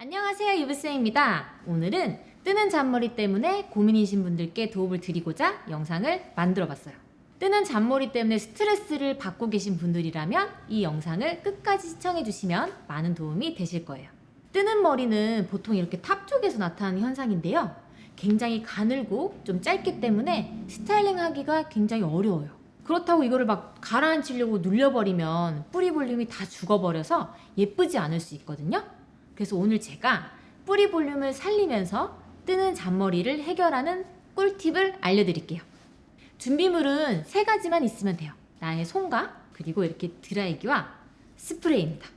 안녕하세요 유부쌤입니다. 오늘은 뜨는 잔머리 때문에 고민이신 분들께 도움을 드리고자 영상을 만들어 봤어요. 뜨는 잔머리 때문에 스트레스를 받고 계신 분들이라면 이 영상을 끝까지 시청해 주시면 많은 도움이 되실 거예요. 뜨는 머리는 보통 이렇게 탑 쪽에서 나타나는 현상인데요. 굉장히 가늘고 좀 짧기 때문에 스타일링 하기가 굉장히 어려워요. 그렇다고 이거를 막 가라앉히려고 눌려버리면 뿌리 볼륨이 다 죽어버려서 예쁘지 않을 수 있거든요. 그래서 오늘 제가 뿌리 볼륨을 살리면서 뜨는 잔머리를 해결하는 꿀팁을 알려드릴게요. 준비물은 세 가지만 있으면 돼요. 나의 손과 그리고 이렇게 드라이기와 스프레이입니다.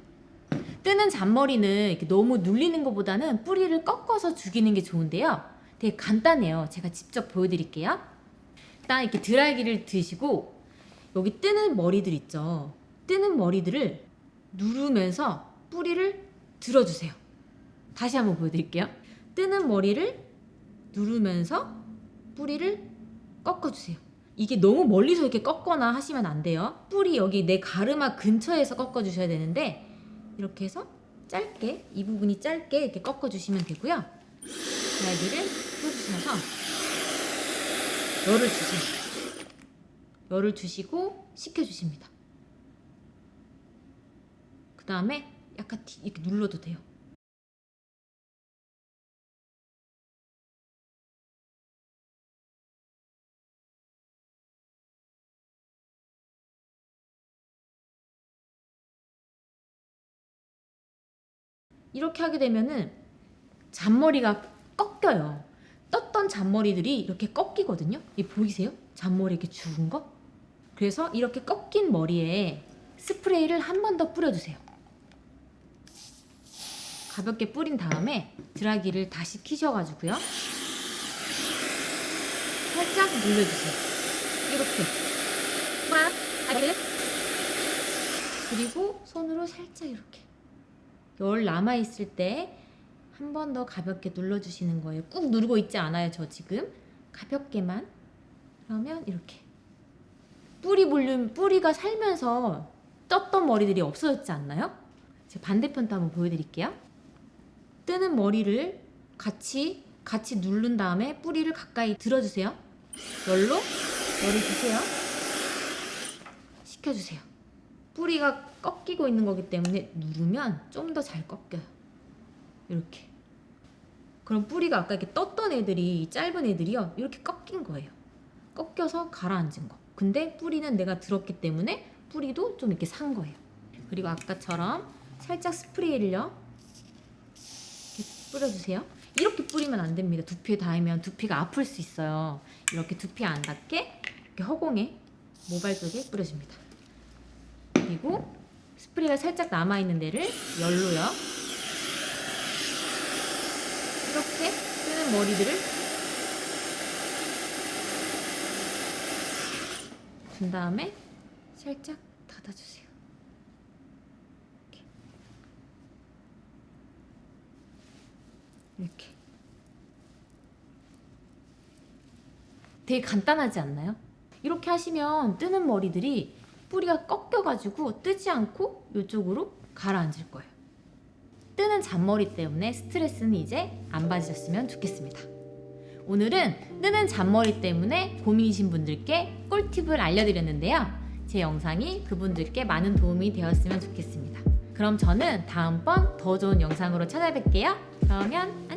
뜨는 잔머리는 이렇게 너무 눌리는 것보다는 뿌리를 꺾어서 죽이는 게 좋은데요. 되게 간단해요. 제가 직접 보여드릴게요. 일단 이렇게 드라이기를 드시고 여기 뜨는 머리들 있죠. 뜨는 머리들을 누르면서 뿌리를 들어주세요. 다시 한번 보여드릴게요. 뜨는 머리를 누르면서 뿌리를 꺾어주세요. 이게 너무 멀리서 이렇게 꺾거나 하시면 안 돼요. 뿌리 여기 내 가르마 근처에서 꺾어주셔야 되는데 이렇게 해서 짧게 이 부분이 짧게 이렇게 꺾어주시면 되고요. 드라이기를 펴주셔서 열을 주세요. 열을 주시고 식혀주십니다. 그 다음에 약간 뒤- 이렇게 눌러도 돼요. 이렇게 하게 되면은 잔머리가 꺾여요. 떴던 잔머리들이 이렇게 꺾이거든요. 이 보이세요? 잔머리 이렇게 죽은 거? 그래서 이렇게 꺾인 머리에 스프레이를 한 번 더 뿌려주세요. 가볍게 뿌린 다음에 드라이기를 다시 키셔가지고요. 살짝 눌러주세요. 이렇게. 그리고 손으로 살짝 이렇게. 열 남아있을 때 한 번 더 가볍게 눌러주시는 거예요. 꾹 누르고 있지 않아요, 저 지금. 가볍게만. 그러면 이렇게. 뿌리 볼륨, 뿌리가 살면서 떴던 머리들이 없어졌지 않나요? 반대편도 한번 보여드릴게요. 뜨는 머리를 같이, 같이 누른 다음에 뿌리를 가까이 들어주세요. 열로 열을 주세요. 식혀주세요. 뿌리가 꺾이고 있는 거기 때문에 누르면 좀 더 잘 꺾여요. 이렇게. 그럼 뿌리가 아까 이렇게 떴던 애들이 짧은 애들이요. 이렇게 꺾인 거예요. 꺾여서 가라앉은 거. 근데 뿌리는 내가 들었기 때문에 뿌리도 좀 이렇게 산 거예요. 그리고 아까처럼 살짝 스프레이를요. 뿌려주세요. 이렇게 뿌리면 안 됩니다. 두피에 닿으면 두피가 아플 수 있어요. 이렇게 두피 안 닿게 이렇게 허공에 모발 쪽에 뿌려줍니다. 그리고 스프레이가 살짝 남아있는 데를 열로요. 이렇게 뜨는 머리들을 준 다음에 살짝 닫아주세요. 이렇게. 이렇게. 되게 간단하지 않나요? 이렇게 하시면 뜨는 머리들이 뿌리가 꺾여가지고 뜨지 않고 이쪽으로 가라앉을 거예요. 뜨는 잔머리 때문에 스트레스는 이제 안 받으셨으면 좋겠습니다. 오늘은 뜨는 잔머리 때문에 고민이신 분들께 꿀팁을 알려드렸는데요. 제 영상이 그분들께 많은 도움이 되었으면 좋겠습니다. 그럼 저는 다음번 더 좋은 영상으로 찾아뵐게요. 그러면!